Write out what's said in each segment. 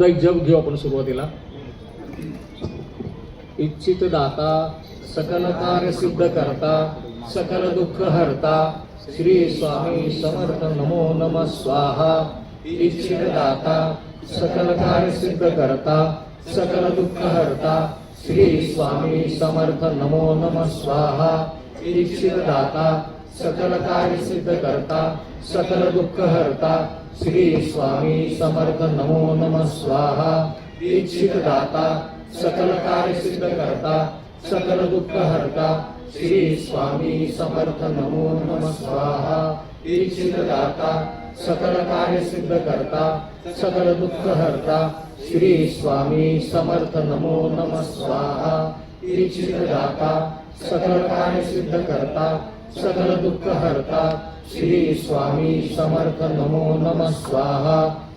सामुदायिक जप घेऊ आपण सुरुवातीला. इच्छित दाता सकल कार्य सिद्ध करता सकल दुःख हरता श्री स्वामी समर्थ नमो नम स्वाहा. इच्छित दाता सकल कार्य सिद्ध करता सकल दुःख हरता श्री स्वामी समर्थ नमो नम स्वाहा. इच्छित दाता सकल कार्य सिद्ध करता सकल दुःख हरता श्री स्वामी समर्थ नमो नम स्वाहा। दीक्षित दाता सकल कार्य सिद्ध करता सकल दुःख हरता श्री स्वामी समर्थ नमो नम स्वाहा। दीक्षित दाता सकल कार्य सिद्ध करता सकल दुःख हरता श्री स्वामी समर्थ नमो नम स्वाहा। दीक्षित दाता सकल कार्य सिद्ध करता सकल दुःख हरता श्री स्वामी समर्थ नमो नम स्वाहा.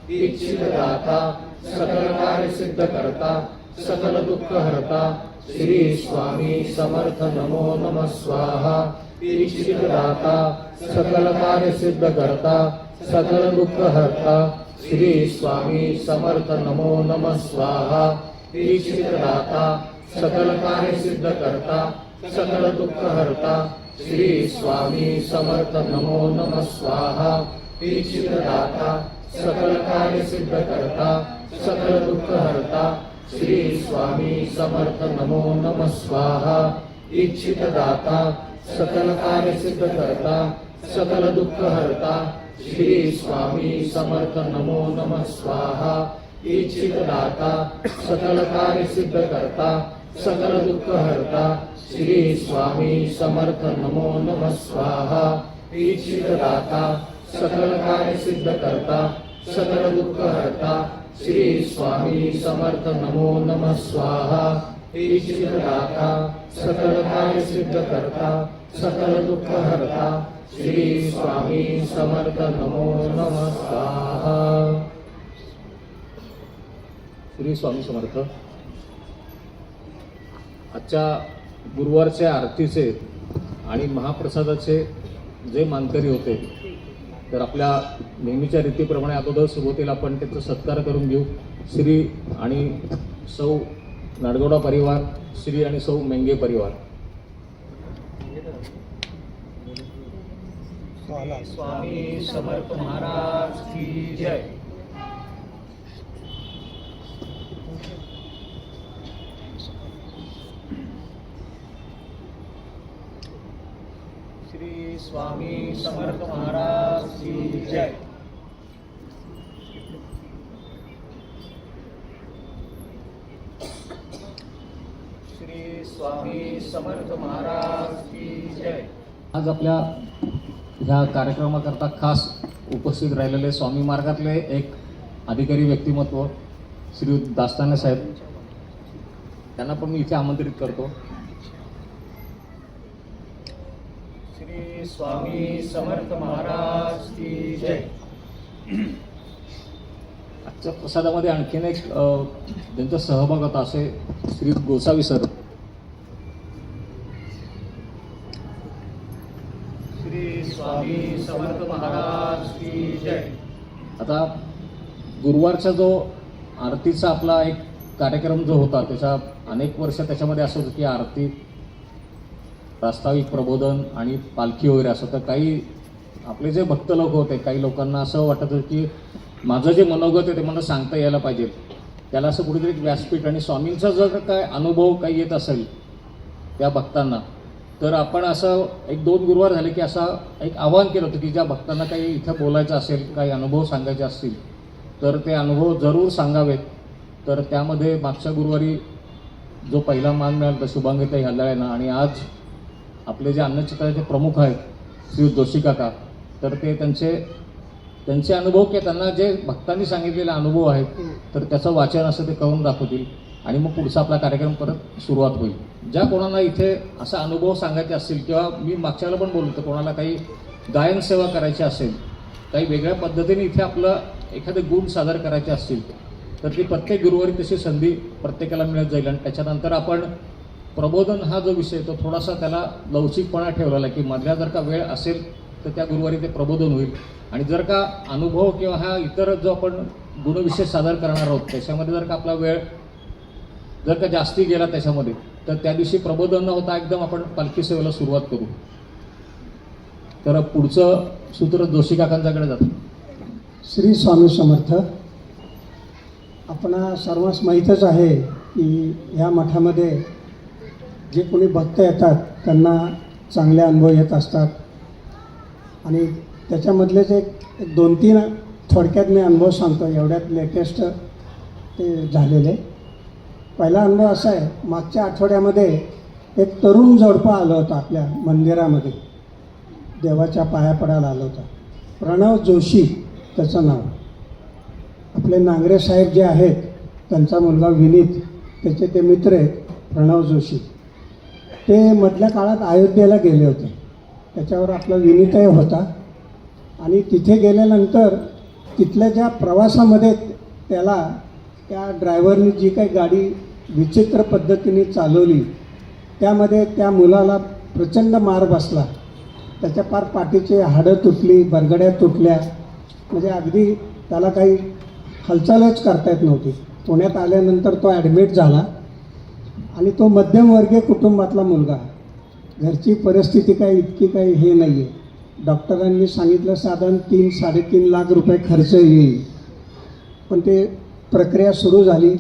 दाता सकल कार्य सिद्ध करता सकल दुःख हरता श्री स्वामी समर्थ नमो नम स्वाहा. दाता सकल कार्य सिद्ध करता सकल दुःख हरता श्री स्वामी समर्थ नमो नम स्वाहा. दाता सकल कार्य सिद्ध करता सकल दुःख हरता श्री स्वामी समर्थ नमो नम स्वाहा। इच्छित दाता सकल कार्य सिद्ध करता सकल दुःख हरता श्री स्वामी समर्थ नमो नम स्वाहा। इच्छित दाता सकल कार्य सिद्ध करता सकल दुःख हरता श्री स्वामी समर्थ नमो नम स्वाहा। इच्छित दाता सकल कार्य सिद्ध करता सकल दुःख हरता श्री स्वामी समर्थ नमो नम स्वाहा। ईक्षित दाता सकल कार्य सिद्ध करता सकल दुःख हरता श्री स्वामी समर्थ नमो नम स्वाहा। ईक्षित दाता सकल कार्य सिद्ध करता सकल दुःख हरता श्री स्वामी समर्थ नमो नम स्वाहा। श्री स्वामी समर्थ। आजच्या गुरुवारच्या आरतीचे आणि महाप्रसादाचे जे मानकरी होते तर आपल्या नेहमीच्या रीतीप्रमाणे अगोदर सुरुवातीला आपण त्याचा सत्कार करून घेऊ. श्री आणि सौ नाडगोडा परिवार श्री आणि सौ मेंगे परिवार. स्वामी समर्थ महाराज की जय. श्री स्वामी समर्थ महाराज की जय. श्री स्वामी समर्थ महाराज की जय. आज आपल्या ह्या कार्यक्रमाकरता खास उपस्थित राहिलेले स्वामी मार्गातले एक अधिकारी व्यक्तिमत्व श्री दास्ताने साहेब. त्यांना पण मी इथे आमंत्रित करतो श्री स्वामी समर्थ महाराज की जय. आजच्या प्रसादामध्ये आणखीन एक अ, ज्यांचा सहभाग होता असे श्री गोसावी सर. श्री स्वामी समर्थ महाराज की जय. आता गुरुवारचा जो आरतीचा आपला एक कार्यक्रम जो होता त्याच्या अनेक वर्ष त्याच्यामध्ये असं होतं की आरती प्रास्ताविक प्रबोधन आणि पालखी वगैरे असं तर काही आपले जे भक्त लोक होते काही लोकांना असं वाटत होतं की माझं जे मनोगत आहे ते मला सांगता यायला पाहिजे. त्याला असं कुठेतरी व्यासपीठ आणि स्वामींचा जर काय अनुभव काही येत असेल त्या भक्तांना तर आपण असं एक दोन गुरुवार झाले की असं एक आवाहन केलं होतं की ज्या भक्तांना काही इथं बोलायचं असेल काही अनुभव सांगायचे असतील तर ते अनुभव जरूर सांगावेत. तर त्यामध्ये मागच्या गुरुवारी जो पहिला मान मिळाला तर शुभांगिताई हल्लाळ्यांना आणि आज आपले जे अन्नचित्राचे प्रमुख आहेत श्री जोशी काका. तर ते त्यांचे त्यांचे अनुभव किंवा त्यांना जे भक्तांनी वेळेला अनुभव आहेत तर त्याचं वाचन असं ते करून दाखवतील आणि मग पुढचा आपला कार्यक्रम परत सुरुवात होईल. ज्या कोणाला इथे असा अनुभव सांगायचे असतील किंवा मी मागच्याला पण बोलतो कोणाला काही गायन सेवा करायची असेल काही वेगळ्या पद्धतीने इथे आपलं एखादे गुण सादर करायचे असतील तर ती प्रत्येक गुरुवारी तशी संधी प्रत्येकाला मिळत जाईल. आणि त्याच्यानंतर आपण प्रबोधन हा जो विषय तो थोडासा त्याला लवचिकपणा ठेवलेला की मधल्या जर का वेळ असेल तर त्या गुरुवारी ते प्रबोधन होईल. आणि जर का अनुभव किंवा हा इतर जो आपण गुणविशेष सादर करणार आहोत त्याच्यामध्ये जर का आपला वेळ जर का जास्ती गेला त्याच्यामध्ये तर त्या दिवशी प्रबोधन न होता एकदम आपण पालखी सेवेला सुरुवात करू. तर पुढचं सूत्र जोशी काकांच्याकडे जातं. श्री स्वामी समर्थ आपण सर्वांस माहीतच आहे की ह्या मठामध्ये जे कोणी भक्त येतात त्यांना चांगले अनुभव येत असतात. आणि त्याच्यामधलेच एक एक दोन तीन थोडक्यात मी अनुभव सांगतो एवढ्यात लेटेस्ट ते झालेले. पहिला अनुभव असा आहे मागच्या आठवड्यामध्ये एक तरुण जोडपं आलं होतं आपल्या मंदिरामध्ये. देवाच्या पाया पडायला आलं होतं. प्रणव जोशी त्याचं नाव. आपले नांगरे साहेब जे आहेत त्यांचा मुलगा विनीत त्याचे ते मित्र आहेत प्रणव जोशी. ते मधल्या काळात अयोध्येला गेले होते. त्याच्यावर आपला विनीतही होता. आणि तिथे गेल्यानंतर तिथल्या ज्या प्रवासामध्ये त्याला त्या ड्रायव्हरनी जी काही गाडी विचित्र पद्धतीने चालवली त्यामध्ये त्या मुलाला प्रचंड मार बसला. त्याच्या पार पाठीचे हाडं तुटली बरगड्या तुटल्या. म्हणजे अगदी त्याला काही हालचालच करता येत नव्हती. पुण्यात आल्यानंतर तो ॲडमिट झाला. आणि तो मध्यमवर्गीय कुटुंबातला मुलगा. घरची परिस्थिती काही इतकी काही हे नाही आहे डॉक्टरांनी सांगितलं साधारण तीन साडेतीन लाख रुपये खर्च येईल. पण ते प्रक्रिया सुरू झाली.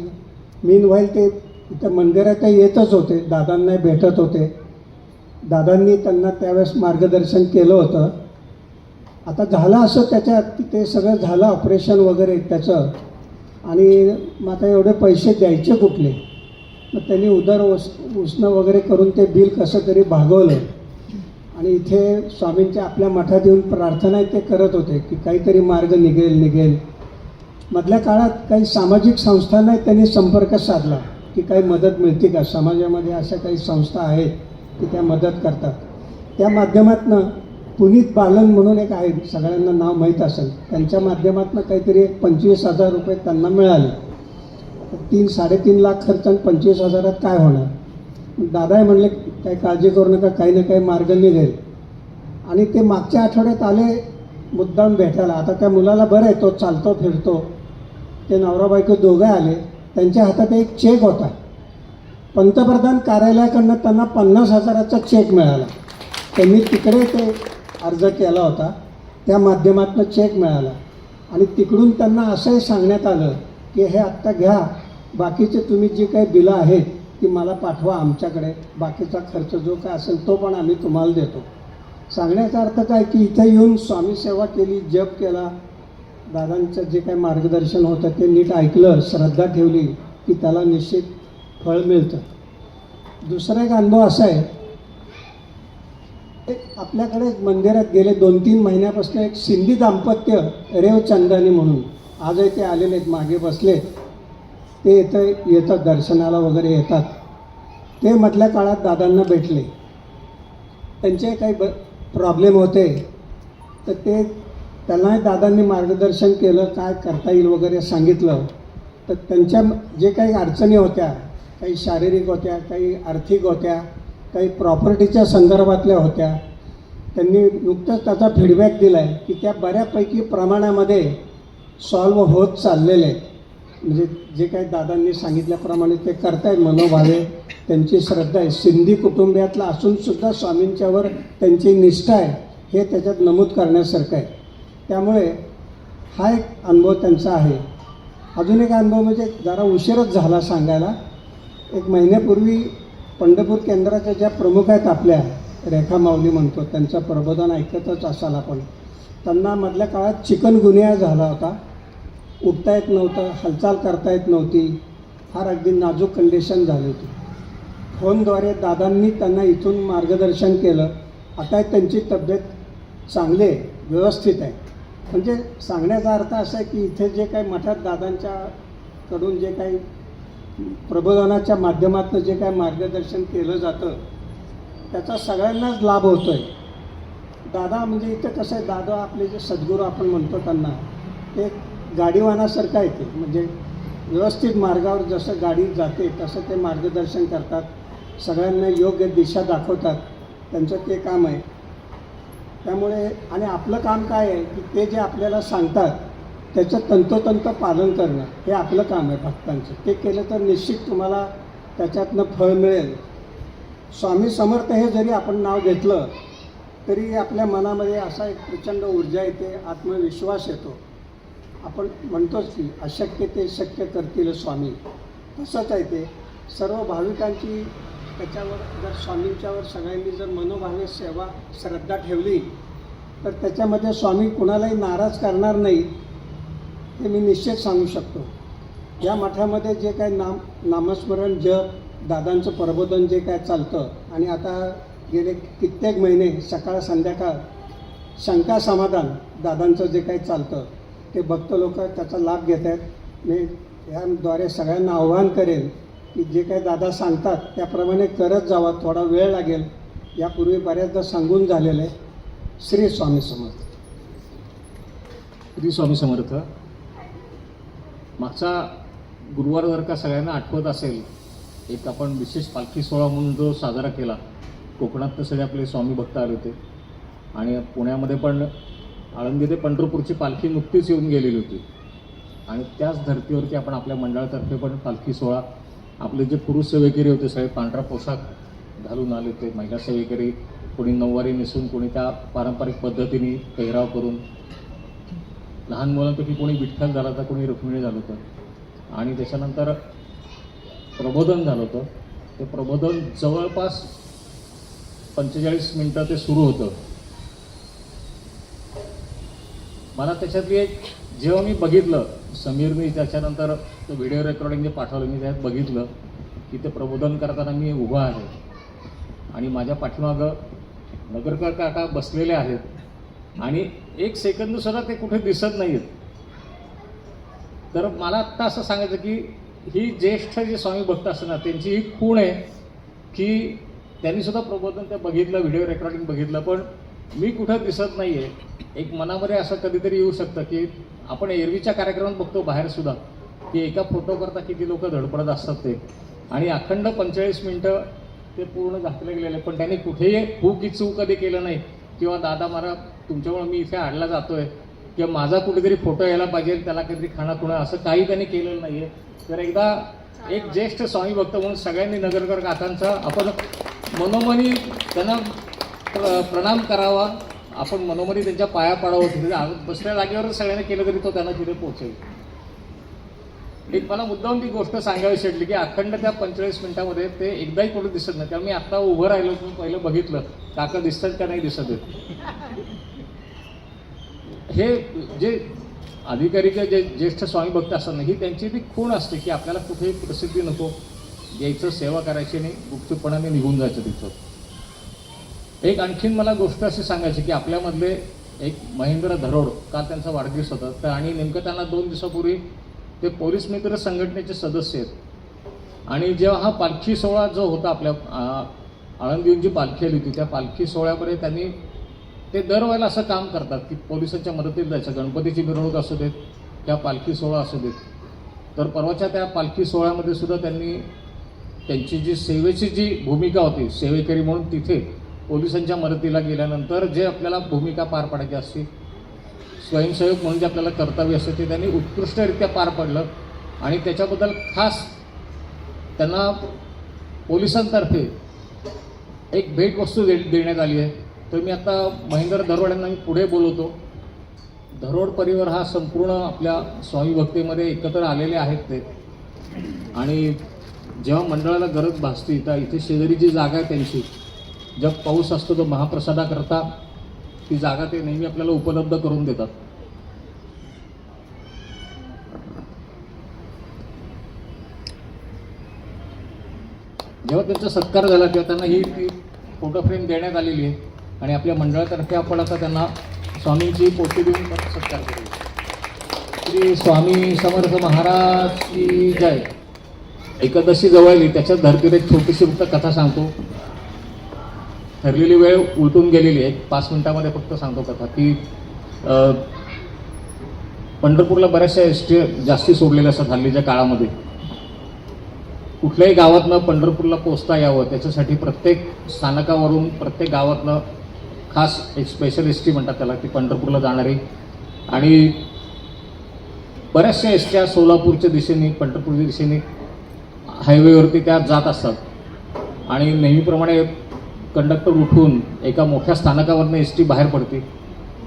मीन व्हाईल ते इथं मंदिरात येतच होते. दादांना भेटत होते. दादांनी त्यांना त्यावेळेस मार्गदर्शन केलं होतं. आता झालं असं त्याच्यात की ते सगळं झालं ऑपरेशन वगैरे त्याचं. आणि मग आता एवढे पैसे द्यायचे कुठले? मग त्यांनी उदर उस उसणं वगैरे करून ते बिल कसं तरी भागवलं. आणि इथे स्वामींच्या आपल्या मठात येऊन प्रार्थना ते करत होते की काहीतरी मार्ग निघेल निघेल. मधल्या काळात काही सामाजिक संस्थांनाही त्यांनी संपर्क साधला की काही मदत मिळते का? समाजामध्ये अशा काही संस्था आहेत की त्या मदत करतात. त्या माध्यमातनं पुनीत बालन म्हणून एक आहे सगळ्यांना नाव माहीत असेल. त्यांच्या माध्यमातनं काहीतरी एक पंचवीस हजार रुपये त्यांना मिळाले. तीन साडेतीन लाख खर्च आणि पंचवीस हजारात काय होणार? दादाही म्हणले काही काळजी करू नका काही ना काही मार्ग निघेल. आणि ते मागच्या आठवड्यात आले मुद्दाम भेटायला. आता त्या मुलाला बरं आहे तो चालतो फिरतो. ते नवरा बायको दोघं आले. त्यांच्या हातात एक चेक होता. पंतप्रधान कार्यालयाकडनं त्यांना पन्नास हजाराचा चेक मिळाला. त्यांनी तिकडे ते अर्ज केला होता. त्या माध्यमातून चेक मिळाला. आणि तिकडून त्यांना असंही सांगण्यात आलं की हे आत्ता घ्या. बाकीचे तुम्ही जी काही बिलं आहेत ती मला पाठवा आमच्याकडे. बाकीचा खर्च जो काय असेल तो पण आम्ही तुम्हाला देतो. सांगण्याचा अर्थ काय की इथे येऊन स्वामी सेवा केली जप केला. दादांचं जे काही मार्गदर्शन होतं ते नीट ऐकलं श्रद्धा ठेवली की त्याला निश्चित फळ मिळतं. दुसरा एक अनुभव असा आहे एक आपल्याकडे मंदिरात गेले दोन तीन महिन्यापासून एक सिंधी दाम्पत्य रेव चंदानी म्हणून आजही ते आलेले आहेत मागे बसले ते येतं येतात दर्शनाला वगैरे येतात. ते मधल्या काळात दादांना भेटले. त्यांचे काही ब प्रॉब्लेम होते. तर ते त्यांनाही दादांनी मार्गदर्शन केलं काय करता येईल वगैरे सांगितलं. तर त्यांच्या जे काही अडचणी होत्या काही शारीरिक होत्या काही आर्थिक होत्या काही प्रॉपर्टीच्या संदर्भातल्या होत्या त्यांनी नुकतंच त्याचा फीडबॅक दिला आहे की त्या बऱ्यापैकी प्रमाणामध्ये सॉल्व होत चाललेले आहेत. म्हणजे जे काही दादांनी सांगितल्याप्रमाणे ते करतायत मनोभावे. त्यांची श्रद्धा आहे. सिंधी कुटुंबियातला असूनसुद्धा स्वामींच्यावर त्यांची निष्ठा आहे हे त्याच्यात नमूद करण्यासारखं आहे. त्यामुळे हा एक अनुभव त्यांचा आहे. अजून एक अनुभव म्हणजे जरा उशीरच झाला सांगायला. एक महिन्यापूर्वी पंढरपूर केंद्राच्या ज्या प्रमुख आहेत आपल्या रेखा माऊली म्हणतो त्यांचं प्रबोधन ऐकतच असाल आपण. त्यांना मधल्या काळात चिकनगुनिया झाला होता. उठता येत नव्हतं हालचाल करता येत नव्हती. फार अगदी नाजूक कंडिशन झाली होती. फोनद्वारे दादांनी त्यांना इथून मार्गदर्शन केलं. आता त्यांची तब्येत चांगली आहे व्यवस्थित आहे. म्हणजे सांगण्याचा अर्थ असा आहे की इथे जे काही मठात दादांच्याकडून जे काही प्रबोधनाच्या माध्यमातून जे काही मार्गदर्शन केलं जातं त्याचा सगळ्यांनाच लाभ होतो आहे दादा म्हणजे इथं कसं आहे दादा आपले जे सद्गुरू आपण म्हणतो त्यांना ते गाडीवानासारखं आहे ते. म्हणजे व्यवस्थित मार्गावर जसं गाडी जाते तसं ते मार्गदर्शन करतात. सगळ्यांना योग्य दिशा दाखवतात. त्यांचं ते काम आहे. त्यामुळे आणि आपलं काम काय आहे की ते जे आपल्याला सांगतात त्याचं तंतोतंत पालन करणं हे आपलं काम आहे भक्तांचं. ते केलं तर निश्चित तुम्हाला त्याच्यातनं फळ मिळेल. स्वामी समर्थ हे जरी आपण नाव घेतलं तरी आपल्या मनामध्ये असा एक प्रचंड ऊर्जा येते आत्मविश्वास येतो. आपण म्हणतोच की अशक्य ते शक्य करतील स्वामी. तसंच आहे ते. सर्व भाविकांची त्याच्यावर जर स्वामींच्यावर सगळ्यांनी जर मनोभावे सेवा श्रद्धा ठेवली तर त्याच्यामध्ये स्वामी कुणालाही नाराज करणार नाही हे मी निश्चित सांगू शकतो. या मठामध्ये जे काय नाम नामस्मरण जप दादांचं प्रबोधन जे काय चालतं आणि आता गेले कित्येक महिने सकाळ संध्याकाळ शंका समाधान दादांचं जे काही चालतं ते भक्त लोक त्याचा लाभ घेत आहेत. मी याद्वारे सगळ्यांना आव्हान करेन की जे काही दादा सांगतात त्याप्रमाणे करत जावा थोडा वेळ लागेल. यापूर्वी बऱ्याचदा सांगून झालेलं आहे. श्री स्वामी समर्थ. श्री स्वामी समर्थ. मागचा गुरुवार जर का सगळ्यांना आठवत असेल एक आपण विशेष पालखी सोहळा म्हणून जो साजरा केला कोकणात तर सगळे आपले स्वामी भक्त आले होते. आणि पुण्यामध्ये पण आळंदी ते पंढरपूरची पालखी नुकतीच येऊन गेलेली होती. आणि त्याच धर्तीवरती आपण आपल्या मंडळातर्फे पण पालखी सोहळा आपले जे पुरुष सेवेकरी होते सगळे पांढरा पोशाख घालून आले होते. महिला सेवेकरी कोणी नऊवारी नेसून कोणी त्या पारंपरिक पद्धतीने पेहराव करून. लहान मुलांपैकी कोणी विठ्ठल झाला होता कोणी रुक्मिणी झालं होतं. आणि त्याच्यानंतर प्रबोधन झालं होतं. ते प्रबोधन जवळपास पंचेचाळीस मिनटं ते सुरू होतं. मला त्याच्यातली एक जेव्हा मी बघितलं समीरने त्याच्यानंतर तो व्हिडिओ रेकॉर्डिंग जे पाठवलं मी त्यात बघितलं की ते प्रबोधन करताना मी उभा आहे. आणि माझ्या पाठीमागं नगरकर काका बसलेले आहेत. आणि एक सेकंद सुद्धा ते कुठे दिसत नाहीत तर मला आत्ता असं सांगायचं की ही ज्येष्ठ जे स्वामी भक्त असताना त्यांची ही खूण आहे की त्यांनीसुद्धा प्रबोधन ते बघितलं व्हिडिओ रेकॉर्डिंग बघितलं पण मी कुठं दिसत नाही आहे एक मनामध्ये असं कधीतरी येऊ शकतं की आपण एरवीच्या कार्यक्रमात बघतो बाहेरसुद्धा की एका फोटो करता किती लोक धडपडत असतात ते. आणि अखंड पंचेचाळीस मिनटं ते पूर्ण घातले गेलेले पण त्यांनी कुठेही खूप चूक कधी केलं नाही. किंवा दादा मला तुमच्यामुळे मी इथे आडला जातोय. किंवा माझा कुठेतरी फोटो यायला पाहिजे त्याला काहीतरी खाणं खुणं असं काही त्यांनी केलेलं नाही आहे तर एकदा एक ज्येष्ठ स्वामी भक्त म्हणून सगळ्यांनी नगरकर काकांचा आपण मनोमनी त्यांना प्र प्रणाम करावा. आपण मनोमनी त्यांच्या पाया पाडावं. तिथे दुसऱ्या जागेवर सगळ्यांनी केलं तरी तो त्यांना तिथे पोहोचेल. एक मला मुद्दाम ती गोष्ट सांगावी वाटली की अखंड त्या पंचेचाळीस मिनिटामध्ये ते एकदाही कुठे दिसत नाही. त्यामुळे मी आत्ता उभं राहिलो मी पहिलं बघितलं. काका दिसतात का नाही दिसत आहेत? हे जे अधिकारी किंवा जे ज्येष्ठ स्वामी भक्त असतात ना ही त्यांची ती खूण असते की आपल्याला कुठेही प्रसिद्धी नको. यायचं सेवा करायची नाही. गुप्तपणाने निघून जायचं तिथं. एक आणखीन मला गोष्ट अशी सांगायची की आपल्यामधले एक महेंद्र धरोड काल त्यांचा वाढदिवस होता तर आणि नेमकं त्यांना दोन दिवसापूर्वी ते पोलीस मित्र संघटनेचे सदस्य आहेत. आणि जेव्हा हा पालखी सोहळा जो होता आपल्या आ, जी पालखी आली होती त्या पालखी सोहळ्यामध्ये त्यांनी ते दरवेळेला असं काम करतात की पोलिसांच्या मदतीत जायचं गणपतीची मिरवणूक असू देत त्या पालखी सोहळा असू देत. तर परवाच्या त्या पालखी सोहळ्यामध्ये सुद्धा त्यांनी त्यांची जी सेवेची जी भूमिका होती सेवेकरी म्हणून तिथे पोलिसांच्या मदतीला गेल्यानंतर जे आपल्याला भूमिका पार पाडायची असते स्वयंसेवक म्हणून जे आपल्याला कर्तव्य असते ते त्यांनी उत्कृष्टरित्या पार पडलं. आणि त्याच्याबद्दल खास त्यांना पोलिसांतर्फे एक भेटवस्तू दे देण्यात आली आहे. तर मी आता महेंद्र धरोड यांना मी पुढे बोलवतो. धरोड परिवार हा संपूर्ण आपल्या स्वामी भक्तीमध्ये एकत्र आलेले आहेत ते. आणि जेव्हा मंडळाला गरज भासते तर इथे शेजारी जी जागा आहे त्यांची जब पाऊस असतो तो महाप्रसादाकरता ती जागा ते नेहमी आपल्याला उपलब्ध करून देतात. जेव्हा त्यांचा सत्कार झाला तेव्हा त्यांना ही ती फोटो फ्रेम देण्यात आलेली आहे आणि आपल्या मंडळातर्फे आपण आता त्यांना स्वामींची पोटी देऊन सत्कार करू श्री स्वामी समर्थ महाराज की जय. एकादशी जवळ आली त्याच्याच धर्तीवर एक छोटीशी फक्त कथा सांगतो. ठरलेली वेळ उलटून गेलेली आहे. पाच मिनिटामध्ये फक्त सांगतो कथा. की पंढरपूरला बऱ्याचशा एस टी जास्ती सोडलेल्या असतात हल्लीच्या काळामध्ये. कुठल्याही गावातनं पंढरपूरला पोचता यावं त्याच्यासाठी प्रत्येक स्थानकावरून प्रत्येक गावातनं खास एक स्पेशल एस टी म्हणतात त्याला ती पंढरपूरला जाणारी. आणि बऱ्याचशा एस ट्या सोलापूरच्या दिशेने पंढरपूरच्या दिशेने हायवेवरती त्या जात असतात. आणि नेहमीप्रमाणे कंडक्टर उठून एका मोठ्या स्थानकावरनं एस टी बाहेर पडते.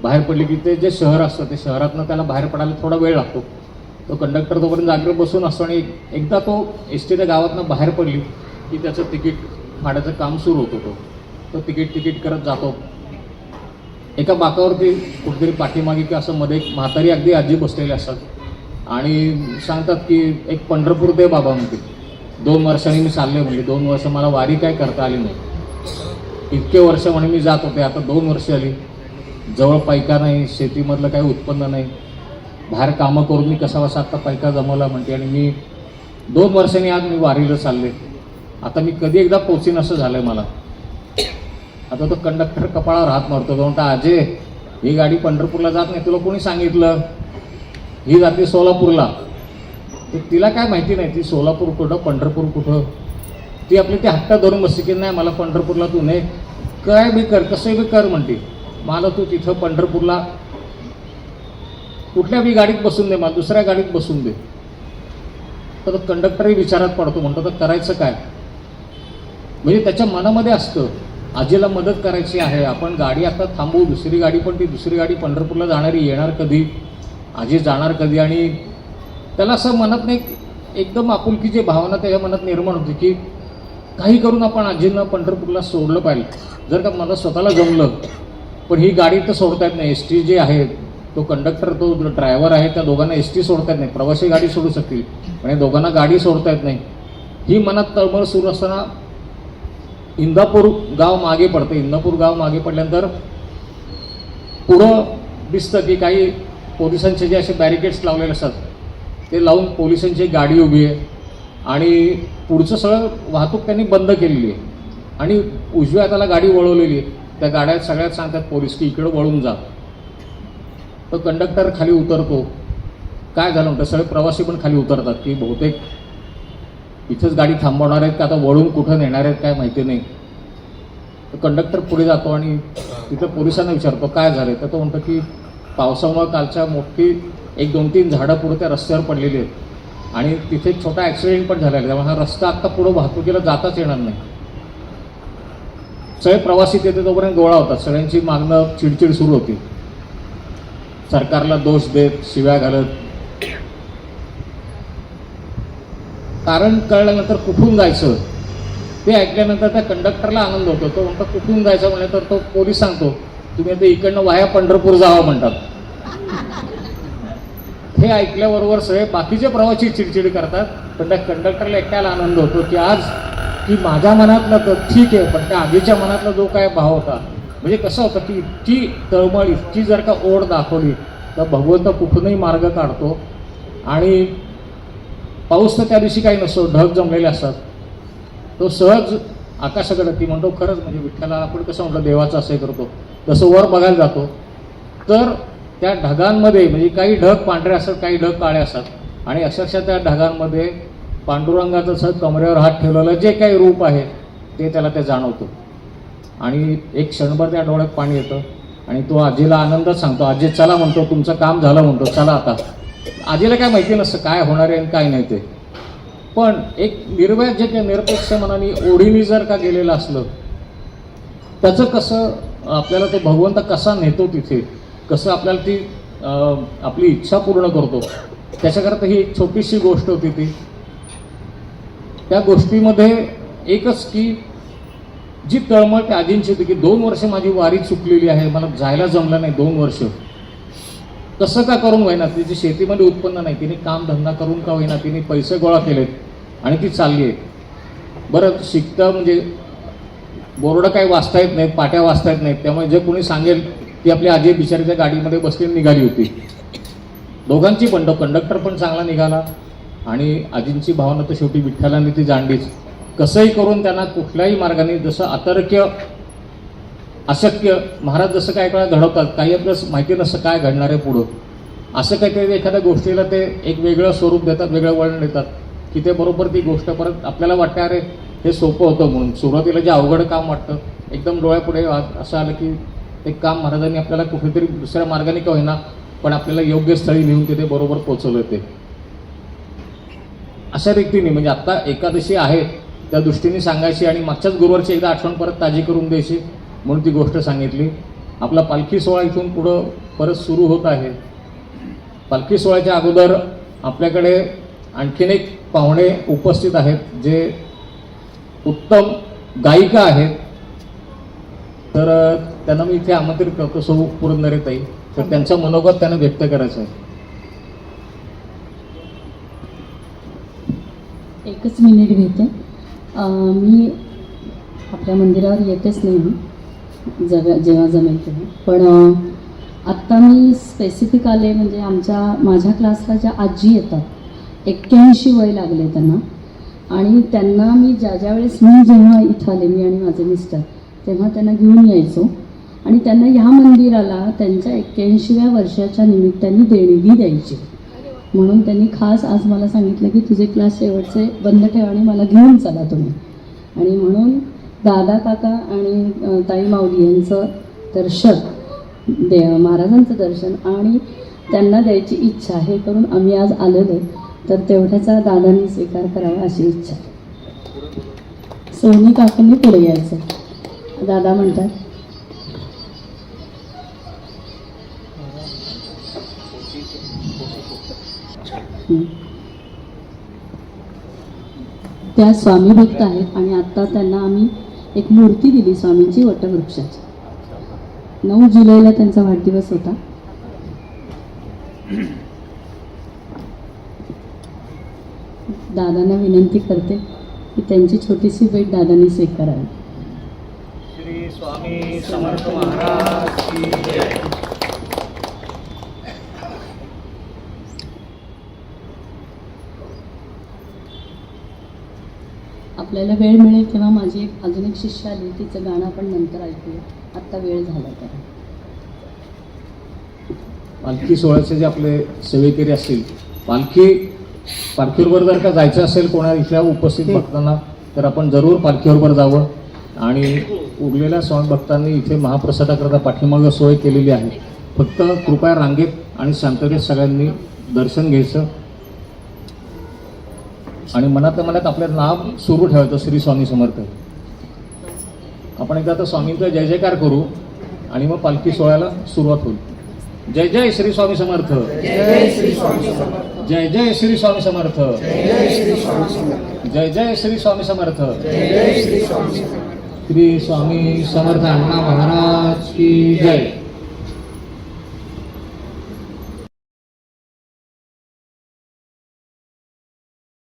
बाहेर पडली की ते जे शहर असतं ते शहरातनं त्याला बाहेर पडायला थोडा वेळ लागतो. तो कंडक्टर तोपर्यंत जागेवर बसून असतो आणि एकदा तो एस टी त्या गावातनं बाहेर पडली की त्याचं तिकीट फाडायचं काम सुरू होतं तो. तो तिकीट तिकीट करत जातो. एका बाकावरती कुठेतरी पाठीमागे की असं मध्ये एक म्हातारी अगदी आजी बसलेली असतात आणि सांगतात की एक पंढरपूर दे बाबा म्हणते. दोन वर्षांनी मी चालले म्हणजे दोन वर्ष मला वारी काय करता आली नाही. इतके वर्ष म्हणे मी जात होते. आता दोन वर्ष आली. जवळ पैका नाही शेतीमधलं काही उत्पन्न नाही. बाहेर कामं करून मी कसा बसा आत्ता पैका जमवला म्हणते. आणि मी दोन वर्षांनी आज मी वारीला चालले आता मी कधी एकदा पोचीन असं झालंय मला. आता तो कंडक्टर कपाळावर हात मारतो. तो म्हणता अजय ही गाडी पंढरपूरला जात नाही. तुला कोणी सांगितलं? ही जाते सोलापूरला. तर तिला काय माहिती नाही. ती सोलापूर कुठं पंढरपूर कुठं? ती आपली ती हट्टा धरून बसते की नाही मला पंढरपूरला तू नाही काय बी कर कसं बी कर म्हणते. मला तू तिथं पंढरपूरला कुठल्या बी गाडीत बसून दे मला दुसऱ्या गाडीत बसून दे. तर कंडक्टरही विचारात पडतो म्हणतो तर करायचं काय? म्हणजे त्याच्या मनामध्ये असतं आजीला मदत करायची आहे आपण गाडी आता थांबवू दुसरी गाडी पण ती दुसरी गाडी पंढरपूरला जाणारी येणार कधी? आजी जाणार कधी? आणि त्याला असं मनात नाही एकदम आपुलकीची भावना त्याच्या मनात निर्माण होती की काही करून आपण आजींना पंढरपूरला सोडलं पाहिजे जर का मला स्वतःला जमलं पण ही गाडी तर सोडता येत नाही. एस टी जे आहे तो कंडक्टर तो ड्रायव्हर आहे त्या दोघांना एस टी सोडता येत नाही. प्रवासी गाडी सोडू शकतील पण या दोघांना गाडी सोडता येत नाही. ही मनात तळमळ सुरू असताना इंदापूर गाव मागे पडतं. इंदापूर गाव मागे पडल्यानंतर पुढं दिसतं की काही पोलिसांचे जे असे बॅरिकेड्स लावलेले असतात ते लावून पोलिसांची गाडी उभी आहे. आणि पुढचं सगळं वाहतूक त्यांनी बंद केलेली आहे. आणि उजव्या हाताला गाडी वळवलेली आहे. त्या गाड्या सगळ्यात सांगतात पोलीस की इकडं वळून जा. तर कंडक्टर खाली उतरतो. काय झालं म्हणतं? सगळे प्रवासी पण खाली उतरतात की बहुतेक इथंच गाडी थांबवणार आहेत का? आता वळून कुठं नेणार आहेत काय माहिती नाही. तर कंडक्टर पुढे जातो आणि तिथं पोलिसांना विचारतो काय झालं तर तो म्हणतो की पावसामुळं कालच्या मोठी एक दोन तीन झाडं पुढे त्या रस्त्यावर पडलेली आहेत. आणि तिथे एक छोटा ॲक्सिडेंट पण झालेला आहे. त्यामुळे हा रस्ता आत्ता पुढं वाहतुकीला जाताच येणार नाही. सगळे प्रवासी तिथे तोपर्यंत गोळा होतात. सगळ्यांची मागणं चिडचिड सुरू होती. सरकारला दोष देत शिव्या घालत. कारण कळल्यानंतर कुठून जायचं? ते ऐकल्यानंतर त्या कंडक्टरला आनंद होतो. तो म्हणतो कुठून जायचं? म्हणे तर तो पोलीस सांगतो तुम्ही आता इकडनं वाया पंढरपूर जावा म्हणतात. हे ऐकल्याबरोबर सगळे बाकीचे प्रवासी चिडचिड करतात. पण त्या कंडक्टरला एकट्याला आनंद होतो की आज की माझ्या मनातलं तर ठीक आहे पण त्या आधीच्या मनातला जो काय भाव होता म्हणजे कसं होतं की इतकी तळमळ इतकी जर का ओढ दाखवली तर भगवंत कुठूनही मार्ग काढतो. आणि पाऊस तर त्या दिवशी काही नसतो ढग जमलेले असतात. तो सहज आकाशाकडे ती म्हणतो खरंच म्हणजे विठ्ठला आपण कसं म्हटलं देवाचं असं हे करतो. तसं वर बघायला जातो. तर त्या ढगांमध्ये म्हणजे काही ढग पांढरे असतात काही ढग काळे असतात. आणि अक्षरशः त्या ढगांमध्ये पांडुरंगाचं असं कमरेवर हात ठेवलेलं जे काही रूप आहे ते त्याला ते जाणवतं. आणि एक क्षणभर त्या डोळ्यात पाणी येतं. आणि तो आजीला आनंदात सांगतो आजी चला म्हणतो तुमचं काम झालं म्हणतो चला आता. आजीला काय माहिती नसतं काय होणार आहे आणि काय नाही ते. पण एक निर्वय जे काही निरपेक्ष मनाने ओढीने जर का गेलेलं असलं त्याचं कसं आपल्याला तो भगवंत कसा नेतो तिथे? कसं आपल्याला ती आपली इच्छा पूर्ण करतो. त्याच्याकरता ही एक छोटीशी गोष्ट होती ती. त्या गोष्टीमध्ये एकच की जी तळमळ त्या आजींची होती की दोन वर्ष माझी वारी चुकलेली आहे मला जायला जमलं नाही दोन वर्ष. कसं का करून होईना तिची शेतीमध्ये उत्पन्न नाही तिने काम धंदा करून का होईना तिने पैसे गोळा केलेत आणि ती चालली आहे. बरं शिकतं म्हणजे बोर्ड काही वाचता येत नाहीत पाट्या वाचता येत नाहीत त्यामुळे जे कोणी सांगेल ती आपली आजी बिचारीच्या गाडीमध्ये बसली निघाली होती. दोघांची पण कंडक्टर पण चांगला निघाला. आणि आजींची भावना तर शेवटी विठ्ठलाने ती जाणलीच. कसंही करून त्यांना कुठल्याही मार्गाने जसं अतर्क्य अशक्य महाराज जसं काय काय घडवतात काही आपल्याला माहिती नसतं काय घडणार आहे पुढं. असं काहीतरी एखाद्या गोष्टीला ते एक वेगळं स्वरूप देतात वेगळं वळण देतात की ते बरोबर ती गोष्ट परत आपल्याला वाटतं अरे हे सोपं होतं म्हणून. सुरुवातीला जे अवघड काम वाटतं एकदम डोळ्यापुढे असं आलं की ते काम महाराजांनी आपल्याला कुठेतरी दुसऱ्या मार्गाने का होईना पण आपल्याला योग्य स्थळी नेऊन तिथे बरोबर पोचवलं ते. अशा रीतीने म्हणजे आत्ता एकादशी आहे त्या दृष्टीने सांगायची आणि मागच्याच गुरुवारची एकदा आठवण परत ताजी करून द्यायची म्हणून ती गोष्ट सांगितली. आपला पालखी सोहळा इथून पुढं परत सुरू होत आहे. पालखी सोहळ्याच्या अगोदर आपल्याकडे आणखीन एक पाहुणे उपस्थित आहेत जे उत्तम गायिका आहेत. तर त्यांना मी इथे आमंत्रित करतो सौ पुरंदरेताई तर त्यांचा मनोगत त्यांना व्यक्त करायचं आहे. एकच मिनिट घेते. मी आपल्या मंदिरावर येतेच नाही जग जेव्हा जमेल तेव्हा. पण आत्ता मी स्पेसिफिक आले म्हणजे आमच्या माझ्या क्लासला ज्या आजी येतात एक्क्याऐंशी वय लागले त्यांना. आणि त्यांना मी ज्या ज्या वेळेस मी जेव्हा इथं आले मी आणि माझे मिस्टर तेव्हा त्यांना घेऊन यायचो. आणि त्यांना ह्या मंदिराला त्यांच्या एक्क्याऐंशीव्या वर्षाच्या निमित्ताने देणगी द्यायची. म्हणून त्यांनी खास आज मला सांगितलं की तुझे क्लास शेवटचे बंद ठेवा आणि मला घेऊन चला तुम्ही. आणि म्हणून दादा काका आणि ताई माऊली यांचं दर्शन दे महाराजांचं दर्शन आणि त्यांना द्यायची इच्छा हे करून आम्ही आज आलेलो आहे. तर तेवढ्याचा दादांनी स्वीकार करावा अशी इच्छा सोनी काकांनी पुढे यायचं. दादा म्हणतात नाही त्या स्वामी भक्त आहेत आणि आत्ता त्यांना आम्ही एक मूर्ती दिली स्वामींची वटवृक्षाची. नऊ जुलैला त्यांचा वाढदिवस होता. दादांना विनंती करते की त्यांची छोटीशी भेट दादांनी स्वीकारावी. श्री स्वामी समर्थ महाराज आपल्याला वेळ मिळेल तेव्हा माझी एक अजून एक शिष्य आली तिचं गाणं आपण नंतर ऐकूया. आत्ता वेळ झाला तर. पालखी सोहळ्याचे जे आपले सेवेकरी असतील पालखी पालखीबरोबर जर का जायचं असेल कोणा इथल्या उपस्थित भक्तांना तर आपण जरूर पालखीबरोबर जावं. आणि उरलेल्या स्वामी भक्तांनी इथे महाप्रसादाकरता पाठीमागं सोय केलेली आहे. फक्त कृपया रांगेत आणि शांततेत सगळ्यांनी दर्शन घ्यायचं. आणि मनात मनात आपलं नाव सुरू ठेवायचं श्री स्वामी समर्थ. आपण एकदा आता स्वामींचा जय जयकार करू आणि मग पालखी सोहळ्याला सुरुवात होईल. जय जय श्री स्वामी समर्थ. जय जय श्री स्वामी समर्थ. जय जय श्री स्वामी समर्थ. श्री स्वामी समर्थ. अण्णा महाराज की जय.